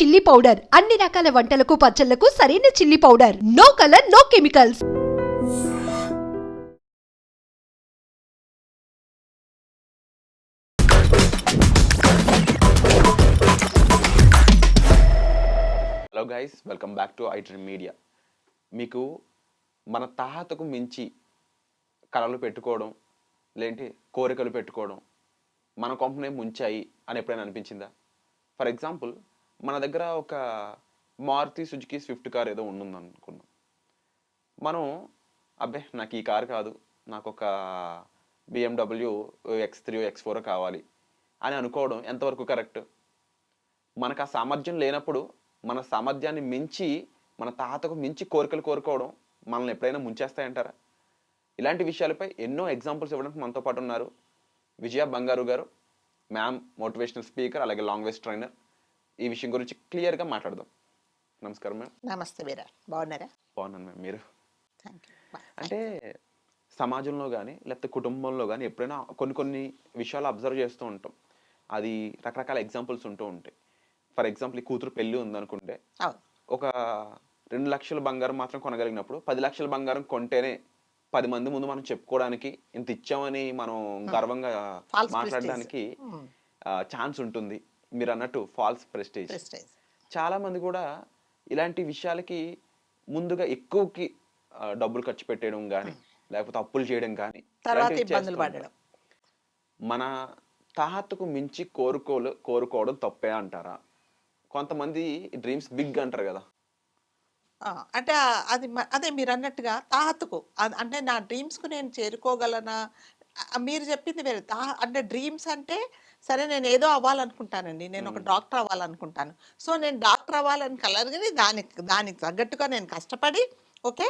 Chilli powder అన్ని రకాల వంటలకు పచ్చళ్ళకు సరైన chilli powder no colour no chemicals hello guys welcome back to ఐట్రీ media మీకు మన తాహతకు మించి కళలు పెట్టుకోవడం లేంటి కోరికలు పెట్టుకోవడం మన కొంపనే ముంచాయి అని ఎప్పుడైనా అనిపించిందా? ఫర్ ఎగ్జాంపుల్ మన దగ్గర ఒక మారుతి సుజుకి స్విఫ్ట్ కార్ ఏదో ఉండుంది అనుకున్నాం మనం అబ్బే నాకు ఈ కార్ కాదు నాకు ఒక BMW X three X four కావాలి అని అనుకోవడం ఎంతవరకు కరెక్ట్? మనకు ఆ సామర్థ్యం లేనప్పుడు మన సామర్థ్యాన్ని మించి మన తాతకు మించి కోరికలు కోరుకోవడం మనల్ని ఎప్పుడైనా ముంచేస్తాయంటారా? ఇలాంటి విషయాలపై ఎన్నో ఎగ్జాంపుల్స్ ఇవ్వడానికి మనతో పాటు ఉన్నారు Vijaya Bangaru garu ma'am motivational speaker అలాగే లాంగ్ ట్రైనర్ ఈ విషయం గురించి క్లియర్గా మాట్లాడదాం. నమస్కారం మ్యామ్ నమస్తే వీరా బాగున్నారా? బాగున్నాను మ్యామ్ మీరు? అంటే సమాజంలో కానీ లేకపోతే కుటుంబంలో కానీ ఎప్పుడైనా కొన్ని కొన్ని విషయాలు అబ్జర్వ్ చేస్తూ ఉంటాం. అది రకరకాల ఎగ్జాంపుల్స్ ఉంటూ ఉంటాయి. ఫర్ ఎగ్జాంపుల్ ఈ కూతురు పెళ్ళి ఉందనుకుంటే ఒక రెండు లక్షల బంగారం మాత్రం కొనగలిగినప్పుడు పది లక్షల బంగారం కొంటేనే పది మంది ముందు మనం చెప్పుకోవడానికి ఇంత ఇచ్చామని మనం గర్వంగా మాట్లాడడానికి. ఛాన్స్ ఉంటుంది. మీరు అన్నట్టు ఫాల్స్ ప్రెస్టేజ్ ప్రెస్టేజ్ చాలా మంది కూడా ఇలాంటి విషయాలకి ముందుగా ఎక్కువకి డబ్బులు ఖర్చు పెట్టేయడం కానీ లేకపోతే అప్పులు చేయడం కానీ తర్వాత ఇబ్బందులు పడడం. మన తాహత్తుకు మించి కోరుకోలు కోరుకోవడం తప్పే అంటారా? కొంతమంది డ్రీమ్స్ బిగ్ అంటారు కదా. అంటే అది అదే మీరు అన్నట్టుగా తాహతుకు అంటే నా డ్రీమ్స్కు నేను చేరుకోగలనా? మీరు చెప్పింది వేరే. తా అంటే డ్రీమ్స్ అంటే సరే నేను ఏదో అవ్వాలనుకుంటానండి. నేను ఒక డాక్టర్ అవ్వాలనుకుంటాను. సో నేను డాక్టర్ అవ్వాలని కలరుగానే దానికి దానికి తగ్గట్టుగా నేను కష్టపడి ఓకే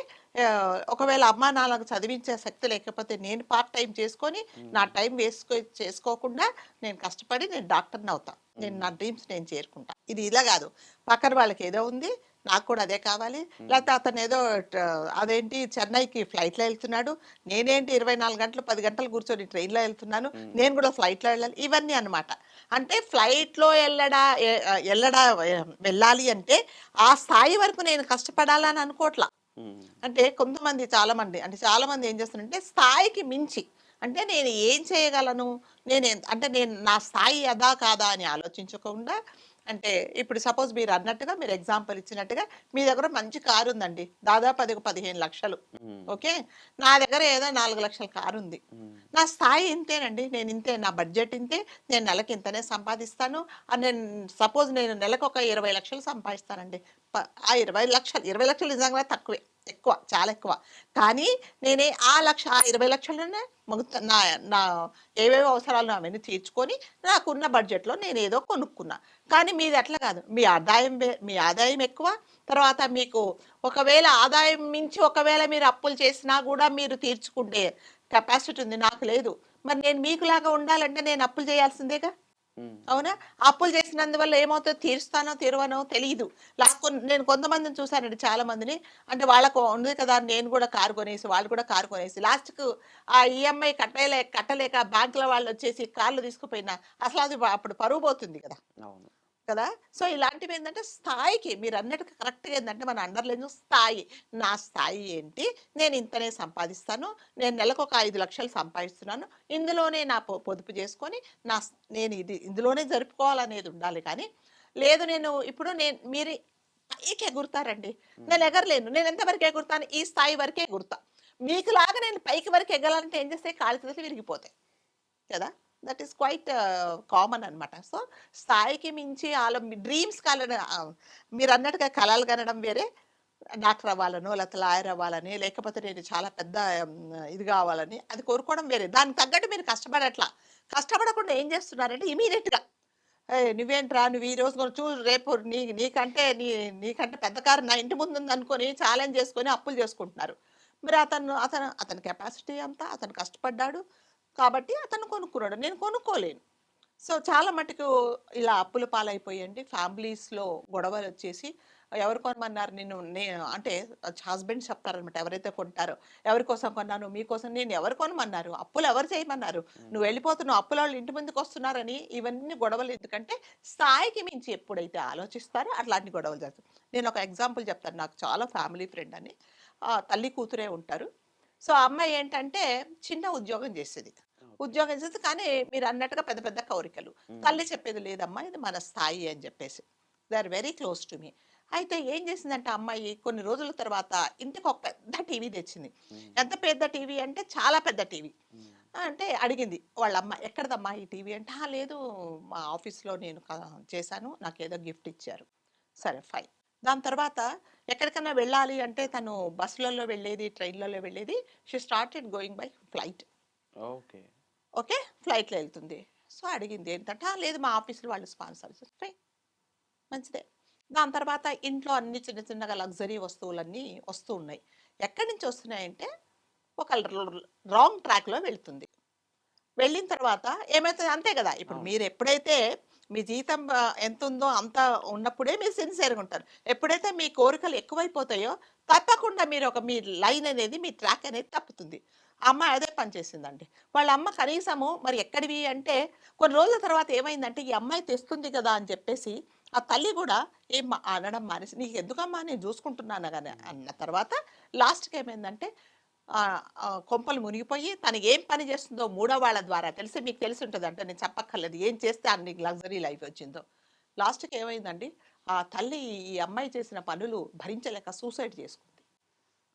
ఒకవేళ అమ్మా నాన్నకు చదివించే శక్తి లేకపోతే నేను పార్ట్ టైం చేసుకొని నా టైం వేసుకో చేసుకోకుండా నేను కష్టపడి నేను డాక్టర్ని అవుతా. నేను నా డ్రీమ్స్ నేను చేరుకుంటా. ఇది ఇలా కాదు. పక్కన వాళ్ళకి ఏదో ఉంది నాకు కూడా అదే కావాలి. లేకపోతే అతను ఏదో అదేంటి చెన్నైకి ఫ్లైట్లో వెళ్తున్నాడు. నేనేంటి ఇరవై నాలుగు గంటలు పది గంటలు కూర్చొని ట్రైన్లో వెళ్తున్నాను. నేను కూడా ఫ్లైట్లో వెళ్ళాలి. ఇవన్నీ అన్నమాట. అంటే ఫ్లైట్లో వెళ్ళడా వెళ్ళడా వెళ్ళాలి అంటే ఆ స్థాయి వరకు నేను కష్టపడాలని అనుకోవట్లా అంటే కొంతమంది చాలా మంది అంటే చాలా మంది ఏం చేస్తారంటే స్థాయికి మించి అంటే నేను ఏం చేయగలను? నేను అంటే నేను నా స్థాయి అదా కాదా అని ఆలోచించకుండా అంటే ఇప్పుడు సపోజ్ మీరు అన్నట్టుగా మీరు ఎగ్జాంపుల్ ఇచ్చినట్టుగా మీ దగ్గర మంచి కారు ఉందండి. దాదాపు అది ఒక పదిహేను లక్షలు. ఓకే? నా దగ్గర ఏదో నాలుగు లక్షల కారు ఉంది. నా స్థాయి ఇంతేనండి. నేను ఇంతే నా బడ్జెట్ ఇంతే నేను నెలకి ఇంతనే సంపాదిస్తాను. అని నేను సపోజ్ నేను నెలకు ఒక ఇరవై లక్షలు సంపాదిస్తానండి. ఆ ఇరవై లక్షలు ఇరవై లక్షలు నిజంగా తక్కువే. ఎక్కువ చాలా ఎక్కువ. కానీ నేనే ఆ లక్ష ఆ ఇరవై లక్షల్లోనే నా నా ఏవేవో అవసరాలు అవన్నీ తీర్చుకొని నాకున్న బడ్జెట్లో నేను ఏదో కొనుక్కున్నా. కానీ మీది అట్లా కాదు. మీ ఆదాయం మీ ఆదాయం ఎక్కువ. తర్వాత మీకు ఒకవేళ ఆదాయం మించి ఒకవేళ మీరు అప్పులు చేసినా కూడా మీరు తీర్చుకుంటే కెపాసిటీ ఉంది. నాకు లేదు. మరి నేను మీకులాగా ఉండాలంటే నేను అప్పులు చేయాల్సిందేగా? అవునా? అప్పులు చేసినందువల్ల ఏమవుతుందో తీరుస్తానో తీరవనో తెలియదు లాస్ట్ నేను కొంతమందిని చూశానండి చాలా మందిని అంటే వాళ్ళకు ఉంది కదా నేను కూడా కారు కొనేసి వాళ్ళు కూడా కారు కొనేసి. లాస్ట్కు ఆ ఈఎంఐ కట్టలే కట్టలేక బ్యాంకుల వాళ్ళు వచ్చేసి కార్లు తీసుకుపోయినా అసలు అది అప్పుడు పరువు పోతుంది కదా. అవును. కదా? సో ఇలాంటివి ఏంటంటే స్థాయికి మీరు అన్నట్టుగా కరెక్ట్గా ఏంటంటే మన అండర్లైన్ స్థాయి. నా స్థాయి ఏంటి? నేను ఇంతనే సంపాదిస్తాను. నేను నెలకు ఒక ఐదు లక్షలు సంపాదిస్తున్నాను. ఇందులోనే నా పొదుపు చేసుకొని నా నేను ఇది ఇందులోనే జరుపుకోవాలనేది ఉండాలి కానీ లేదు నేను ఇప్పుడు నేను మీరు పైకి ఎగురుతారండి. నేను ఎగరలేను. నేను ఎంతవరకు ఎగురుతాను? ఈ స్థాయి వరకే ఎగురుతా. మీకులాగా నేను పైకి వరకు ఎగలాలంటే ఏం చేస్తే కాలు చేతులు విరిగిపోతాయి. కదా? దట్ ఈస్ క్వైట్ కామన్ అనమాట సో స్థాయికి మించి వాళ్ళ డ్రీమ్స్ కల మీరు అన్నట్టుగా కళలు కనడం వేరే డాక్టర్ అవ్వాలనో లేకపోతే లాయర్ అవ్వాలని లేకపోతే నేను చాలా పెద్ద ఇది కావాలని అది కోరుకోవడం వేరే. దానికి తగ్గట్టు మీరు కష్టపడట్లా. కష్టపడకుండా ఏం చేస్తున్నారంటే ఇమీడియట్గా నువ్వేంట్రా నువ్వు ఈ రోజు చూ రేపు నీ నీకంటే నీ నీకంటే పెద్ద కారు నా ఇంటి ముందు ఉంది అనుకొని ఛాలెంజ్ చేసుకొని అప్పులు చేసుకుంటున్నారు. మరి అతను అతను అతని కెపాసిటీ అంతా అతను కష్టపడ్డాడు. కాబట్టి అతను కొనుక్కున్నాడు. నేను కొనుక్కోలేను. సో చాలా మటుకు ఇలా అప్పుల పాలైపోయండి. ఫ్యామిలీస్లో గొడవలు వచ్చేసి ఎవరు కొనమన్నారు నేను నేను అంటే హస్బెండ్ చెప్తారనమాట ఎవరైతే కొంటారో ఎవరి కోసం కొన్నాను మీకోసం నేను ఎవరు కొనమన్నారు? అప్పులు ఎవరు చేయమన్నారు? నువ్వు వెళ్ళిపోతున్నావు. అప్పుల వాళ్ళు ఇంటి ముందుకు వస్తున్నారని ఇవన్నీ గొడవలు. ఎందుకంటే స్థాయికి మించి ఎప్పుడైతే ఆలోచిస్తారో అట్లాంటి గొడవలు జరుగుతాయి నేను ఒక ఎగ్జాంపుల్ చెప్తాను. నాకు చాలా ఫ్యామిలీ ఫ్రెండ్ అని. తల్లి కూతురే ఉంటారు. సో ఆ అమ్మాయి ఏంటంటే చిన్న ఉద్యోగం చేసేది. ఉద్యోగం చేస్తే కానీ మీరు అన్నట్టుగా పెద్ద పెద్ద కోరికలు. తల్లి చెప్పేది లేదమ్మా ఇది మన స్థాయి అని చెప్పేసి. They are very close to me. అయితే ఏం చేసిందంటే అమ్మాయి? కొన్ని రోజుల తర్వాత ఇంటికి ఒక పెద్ద టీవీ తెచ్చింది. ఎంత పెద్ద టీవీ అంటే చాలా పెద్ద టీవీ. అంటే అడిగింది వాళ్ళ అమ్మ ఎక్కడదమ్మా ఈ టీవీ? అంటే "ఆ, లేదు మా ఆఫీస్లో నేను చేశాను నాకు ఏదో గిఫ్ట్ ఇచ్చారు. సరే ఫైన్. దాని తర్వాత ఎక్కడికైనా వెళ్ళాలి అంటే తను బస్సులలో వెళ్ళేది ట్రైన్లలో వెళ్ళేది. She started going by flight. Okay. Okay? ఫ్లైట్లో వెళ్తుంది. సో అడిగింది ఏంటంటే "ఆ, లేదు మా ఆఫీసులో వాళ్ళు స్పాన్సర్ ఫైన్. మంచిదే. దాని తర్వాత ఇంట్లో అన్ని చిన్న చిన్నగా లగ్జరీ వస్తువులన్నీ వస్తూ ఉన్నాయి. ఎక్కడి నుంచి వస్తున్నాయంటే ఒక రాంగ్ ట్రాక్లో వెళ్తుంది. వెళ్ళిన తర్వాత ఏమవుతుంది అంతే కదా. ఇప్పుడు. మీరు ఎప్పుడైతే మీ జీతం ఎంత ఉందో అంత ఉన్నప్పుడే మీరు సిన్సియర్గా ఉంటారు. ఎప్పుడైతే మీ కోరికలు ఎక్కువైపోతాయో తప్పకుండా మీరు ఒక మీ లైన్ అనేది మీ ట్రాక్ అనేది తప్పుతుంది. అమ్మ అదే పని చేసిందండి. వాళ్ళ అమ్మ కనీసము మరి ఎక్కడివి అంటే కొన్ని రోజుల తర్వాత ఏమైందంటే ఈ అమ్మాయి తెస్తుంది కదా అని చెప్పేసి ఆ తల్లి కూడా ఏం అనడం మానేసి నీకు ఎందుకమ్మా? నేను చూసుకుంటున్నాను కానీ అన్న తర్వాత లాస్ట్కి ఏమైందంటే కొంపలు మునిగిపోయి తను ఏం పని చేస్తుందో మూడో వాళ్ళ ద్వారా తెలిసి మీకు తెలిసి ఉంటుంది అంటే నేను చెప్పక్కర్లేదు ఏం చేస్తే అన్ని లగ్జరీ లైఫ్ వచ్చిందో లాస్ట్కి ఏమైందండి ఆ తల్లి ఈ అమ్మాయి చేసిన పనులు భరించలేక సూసైడ్ చేసుకుంది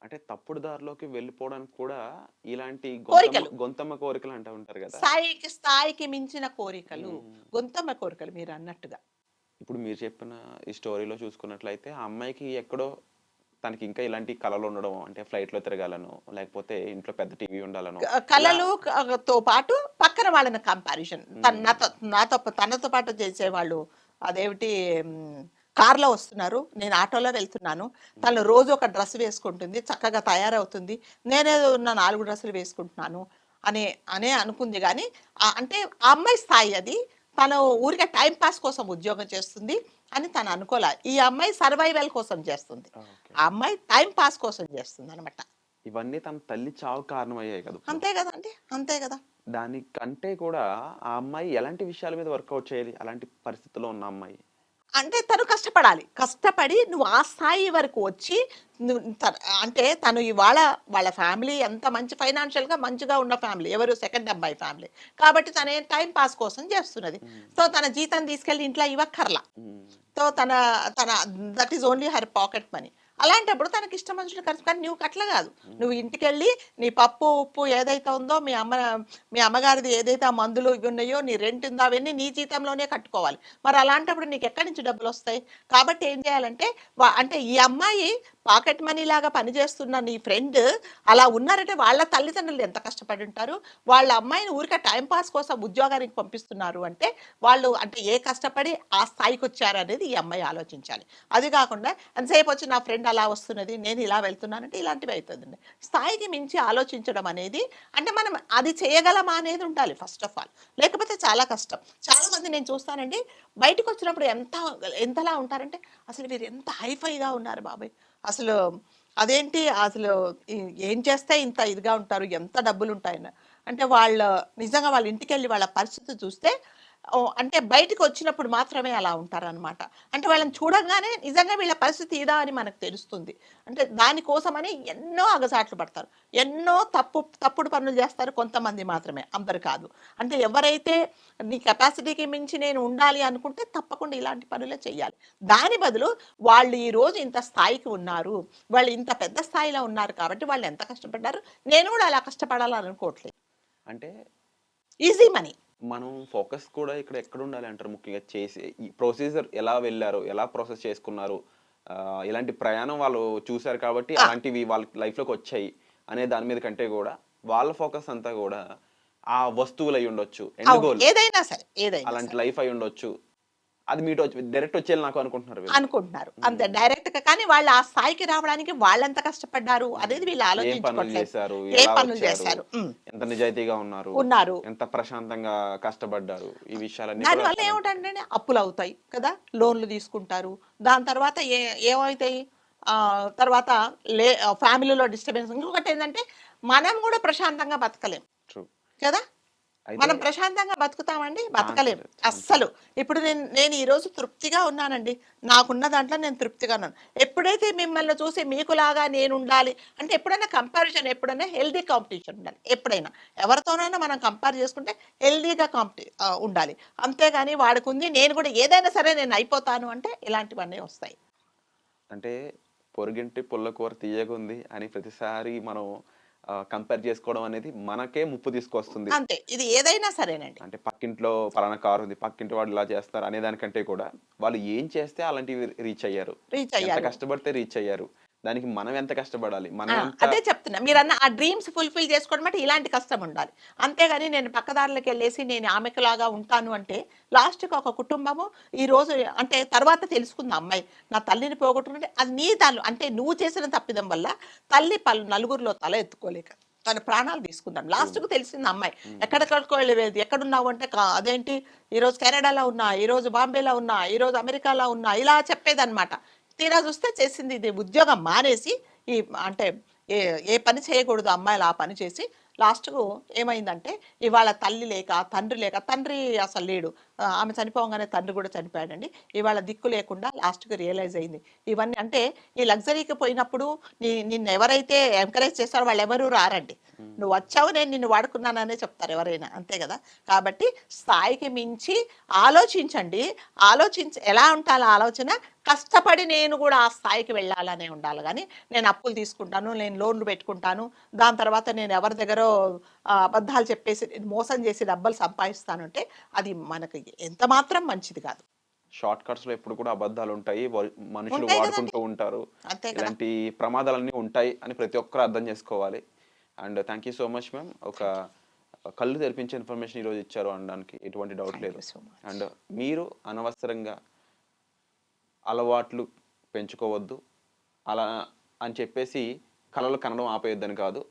అంటే తప్పుడు దారిలోకి వెళ్ళిపోవడానికి కూడా ఇలాంటి కోరికలు. గొంతమ్మ కోరికలు అంటూ ఉంటారు కదా స్థాయికి స్థాయికి మించిన కోరికలు మ్మ్. గొంతమ్మ కోరికలు మీరు అన్నట్టుగా ఇప్పుడు మీరు చెప్పిన ఈ స్టోరీలో చూసుకున్నట్లయితే ఆ అమ్మాయికి ఎక్కడో తనకి ఇంకా ఇలాంటి కళలు ఉండడం అంటే ఫ్లైట్లో తిరగాలను లేకపోతే ఇంట్లో పెద్ద టీవీ ఉండాలను. కళలు తో పాటు పక్కన వాళ్ళని కంపారిజన్ నాతో నాతో తనతో పాటు చేసేవాళ్ళు అదేమిటి మ్, కార్లో వస్తున్నారు. నేను ఆటోలో వెళ్తున్నాను. తను రోజు ఒక డ్రెస్ వేసుకుంటుంది చక్కగా తయారవుతుంది. నేనేదో ఉన్న నాలుగు డ్రెస్సులు వేసుకుంటున్నాను అనే అనే అనుకుంది. కానీ అంటే ఆ అమ్మాయి స్థాయి అది. తను ఊరికే టైం పాస్ కోసం ఉద్యోగం చేస్తుంది. అని తను అనుకోలే. ఈ అమ్మాయి సర్వైవల్ కోసం చేస్తుంది. ఆ అమ్మాయి టైం పాస్ కోసం చేస్తుంది అనమాట ఇవన్నీ తన తల్లి చావు కారణమయ్యాయి కదా. అంతే కదండి అంతే కదా. దానికంటే కూడా ఆ అమ్మాయి ఎలాంటి విషయాల మీద వర్కౌట్ చేయాలి? అలాంటి పరిస్థితిలో ఉన్న అమ్మాయి. అంటే తను కష్టపడాలి. కష్టపడి నువ్వు ఆ స్థాయి వరకు వచ్చి అంటే తను ఇవాళ వాళ్ళ ఫ్యామిలీ ఎంత మంచి ఫైనాన్షియల్గా మంచిగా ఉన్న ఫ్యామిలీ. ఎవరు సెకండ్ అబ్బాయి ఫ్యామిలీ. కాబట్టి తన టైం పాస్ కోసం చేస్తున్నది. సో తన జీతం తీసుకెళ్ళి ఇంట్లో ఇవ్వక్కర్లా. సో తన తన that is only her pocket money అలాంటప్పుడు తనకి ఇష్టం మనుషులు ఖర్చు కానీ నువ్వు అట్లా కాదు. నువ్వు ఇంటికి వెళ్ళి నీ పప్పు ఉప్పు ఏదైతే ఉందో మీ అమ్మ మీ అమ్మగారిది ఏదైతే ఆ మందులు ఇవి ఉన్నాయో నీ రెంట్ ఉందో అవన్నీ నీ జీతంలోనే కట్టుకోవాలి. మరి అలాంటప్పుడు నీకు ఎక్కడి నుంచి డబ్బులు వస్తాయి కాబట్టి ఏం చేయాలంటే వా- అంటే ఈ అమ్మాయి పాకెట్ మనీ లాగా పనిచేస్తున్న నీ ఫ్రెండ్ అలా ఉన్నారంటే వాళ్ళ తల్లిదండ్రులు ఎంత కష్టపడి ఉంటారు? వాళ్ళ అమ్మాయిని ఊరికే టైం పాస్ కోసం ఉద్యోగానికి పంపిస్తున్నారు అంటే వాళ్ళు అంటే ఏ కష్టపడి ఆ స్థాయికి వచ్చారనేది ఈ అమ్మాయి ఆలోచించాలి. అది కాకుండా ఎంతసేపు వచ్చి నా ఫ్రెండ్ అలా వస్తున్నది నేను ఇలా వెళ్తున్నానంటే ఇలాంటివి అవుతుందండి. స్థాయికి మించి ఆలోచించడం అనేది అంటే మనం అది చేయగలమా అనేది ఉండాలి ఫస్ట్ ఆఫ్ ఆల్. లేకపోతే చాలా కష్టం. చాలామంది నేను చూస్తానండి బయటకు వచ్చినప్పుడు ఎంత ఎంతలా ఉంటారంటే అసలు వీరు ఎంత హైఫైగా ఉన్నారు బాబాయ్. అసలు అదేంటి? అసలు ఏం చేస్తే ఇంత ఇదిగా ఉంటారు? ఎంత డబ్బులు ఉంటాయని అంటే వాళ్ళ నిజంగా వాళ్ళ ఇంటికి వెళ్ళి వాళ్ళ పరిస్థితి చూస్తే అంటే బయటకు వచ్చినప్పుడు మాత్రమే అలా ఉంటారనమాట అంటే వాళ్ళని చూడంగానే నిజంగా వీళ్ళ పరిస్థితి ఇదా అని మనకు తెలుస్తుంది. అంటే దానికోసమని ఎన్నో అగసాట్లు పడతారు. ఎన్నో తప్పు తప్పుడు పనులు చేస్తారు కొంతమంది మాత్రమే అందరు కాదు. అంటే ఎవరైతే నీ కెపాసిటీకి మించి నేను ఉండాలి అనుకుంటే తప్పకుండా ఇలాంటి పనులే చేయాలి దాని బదులు వాళ్ళు ఈ రోజు ఇంత స్థాయికి ఉన్నారు వాళ్ళు ఇంత పెద్ద స్థాయిలో ఉన్నారు కాబట్టి వాళ్ళు ఎంత కష్టపడ్డారు? నేను కూడా అలా కష్టపడాలని అనుకోవట్లేదు. అంటే ఈజీ మనీ. మనం ఫోకస్ కూడా ఇక్కడ ఎక్కడ ఉండాలి అంటారు ముఖ్యంగా? చేసి ఈ ప్రొసీజర్ ఎలా వెళ్ళారు? ఎలా ప్రాసెస్ చేసుకున్నారు? ఇలాంటి ప్రయాణం వాళ్ళు చూశారు కాబట్టి అలాంటివి వాళ్ళ లైఫ్లోకి వచ్చాయి అనే దాని మీద కంటే కూడా వాళ్ళ ఫోకస్ అంతా కూడా ఆ వస్తువులు అయి ఉండొచ్చు ఎండ్ అవును, గోల్ ఏదైనా సరే ఏదైనా అలాంటి. లైఫ్ అయి ఉండొచ్చు. అది మీతో డైరెక్ట్ వచ్చేయాలి నాకు అనుకుంటున్నారు. అనుకుంటున్నారు. అంతే డైరెక్ట్గా కానీ వాళ్ళు ఆ స్థాయికి రావడానికి వాళ్ళెంత కష్టపడ్డారు అనేది వీళ్ళు ఆలోచించుకోవట్లేదు చేశారు? ఏ పనులు చేశారు. ఎంత నిజాయితీగా ఉన్నారు? ఉన్నారు. ఎంత ప్రశాంతంగా కష్టపడ్డారు? ఈ విషయాలన్నీ దానివల్ల ఏమిటంటే అప్పులు అవుతాయి కదా? లోన్లు తీసుకుంటారు. దాని తర్వాత ఏ ఏమవుతాయి? ఆ, తర్వాత లే ఫ్యామిలీలో డిస్టర్బెన్స్. ఇంకొకటి ఏంటంటే మనం కూడా ప్రశాంతంగా బతకలేం. కదా? మనం ప్రశాంతంగా బతుకుతామండి? బతకలేం. లేదు. అస్సలు. ఇప్పుడు నేను నేను ఈ రోజు తృప్తిగా ఉన్నానండి. నాకున్న దాంట్లో నేను తృప్తిగా ఉన్నాను. ఎప్పుడైతే మిమ్మల్ని చూసి మీకులాగా నేను ఉండాలి అంటే ఎప్పుడైనా కంపారిజన్ ఎప్పుడైనా హెల్దీ కాంపిటీషన్ ఉండాలి. ఎప్పుడైనా. ఎవరితోనైనా మనం కంపేర్ చేసుకుంటే హెల్దీగా కాంపిటీ ఉండాలి. అంతేగాని వాడికి ఉంది నేను కూడా ఏదైనా సరే నేను అయిపోతాను అంటే ఇలాంటివన్నీ వస్తాయి. అంటే పొరుగింటి పుల్ల కూర తీయగా ఉంది అని ప్రతిసారి మనం కంపేర్ చేసుకోవడం అనేది మనకే ముప్పు తీసుకొస్తుంది. అంతే. ఇది ఏదైనా సరేనండి. అంటే పక్కింట్లో పలానా కారు ఉంది పక్కింటి వాళ్ళు ఇలా చేస్తారు అనే దానికంటే కూడా వాళ్ళు ఏం చేస్తే అలాంటివి రీచ్ అయ్యారు. రీచ్ అయ్యారు. కష్టపడితే రీచ్ అయ్యారు. దానికి మనం ఎంత కష్టపడాలి? మనం అదే చెప్తున్నా. మీరు అన్న ఆ డ్రీమ్స్ ఫుల్ఫిల్ చేసుకోవడం అంటే ఇలాంటి కష్టం ఉండాలి. అంతేగాని నేను పక్కదారులకు వెళ్ళేసి నేను ఆమెకులాగా ఉంటాను అంటే లాస్ట్కి ఒక కుటుంబము ఈ రోజు అంటే తర్వాత తెలుసుకుంది అమ్మాయి. నా తల్లిని పోగొట్టుకుంటే అది నీ తల్లి అంటే నువ్వు చేసిన తప్పిదం వల్ల తల్లి పలు నలుగురిలో తల ఎత్తుకోలేక తన ప్రాణాలు తీసుకుందాం. లాస్ట్కు తెలిసింది అమ్మాయి. ఎక్కడెక్కడికో వెళ్ళేది ఎక్కడున్నావు అంటే అదేంటి? ఈరోజు కెనడాలో ఉన్నా ఈరోజు బాంబేలో ఉన్నా ఈరోజు అమెరికాలో ఉన్నా ఇలా చెప్పేదన్నమాట. తీరా చూస్తే చేసింది ఇది ఉద్యోగం మానేసి ఈ అంటే ఏ ఏ పని చేయకూడదు అమ్మాయిలు ఆ పని చేసి లాస్ట్కు ఏమైందంటే ఇవాళ తల్లి లేక తండ్రి లేక తండ్రి అసలు లేడు. ఆమె చనిపోగానే తండ్రి కూడా చనిపోయాడండి. ఇవాళ దిక్కు లేకుండా లాస్ట్కి రియలైజ్ అయింది. ఇవన్నీ అంటే ఈ లగ్జరీకి పోయినప్పుడు నీ నిన్ను ఎవరైతే ఎంకరేజ్ చేస్తారో వాళ్ళు ఎవరు రారండి. నువ్వు వచ్చావు నేను నిన్ను వాడుకున్నాననే చెప్తారు ఎవరైనా అంతే కదా? కాబట్టి స్థాయికి మించి ఆలోచించండి. ఆలోచించి ఎలా ఉండాలి ఆలోచన కష్టపడి నేను కూడా ఆ స్థాయికి వెళ్ళాలనే ఉండాలి. కానీ నేను అప్పులు తీసుకుంటాను నేను లోన్లు పెట్టుకుంటాను దాని తర్వాత నేను ఎవరి దగ్గర అబద్ధాలు చెప్పేసి మోసం చేసి డబ్బులు సంపాదిస్తానంటే అది మనకి ఎంత మాత్రం మంచిది కాదు. షార్ట్ కట్స్లో ఎప్పుడు కూడా అబద్ధాలు ఉంటాయి. మనుషులు. వాడుకుంటూ ఉంటారు. ఇలాంటి ప్రమాదాలన్నీ ఉంటాయి అని ప్రతి ఒక్కరు అర్థం చేసుకోవాలి. And thank you so much ma'am ఒక కళ్ళు తెరిపించే ఇన్ఫర్మేషన్ ఈరోజు ఇచ్చారు అనడానికి ఎటువంటి డౌట్ లేదు. అండ్ మీరు అనవసరంగా అలవాట్లు పెంచుకోవద్దు. అలా అని చెప్పేసి కళలు కనడం ఆపేయొద్దని కాదు.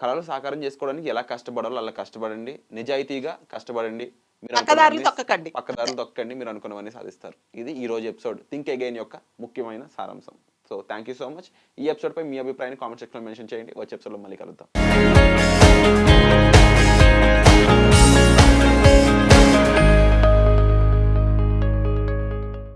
కళలు సాకారం చేసుకోవడానికి ఎలా కష్టపడాలో అలా కష్టపడండి. నిజాయితీగా కష్టపడండి. మీరు పక్కదారులు. పక్కదారులు తొక్కండి మీరు అనుకున్నవన్నీ సాధిస్తారు. ఇది ఈ రోజు ఎపిసోడ్ థింక్ అగైన్ యొక్క ముఖ్యమైన సారాంశం. So thank you so much ఈ ఎపిసోడ్పై మీ అభిప్రాయాన్ని కామెంట్ సెక్షన్లో మెన్షన్ చేయండి. వచ్చే ఎపిసోడ్లో మళ్ళీ కలుద్దాం.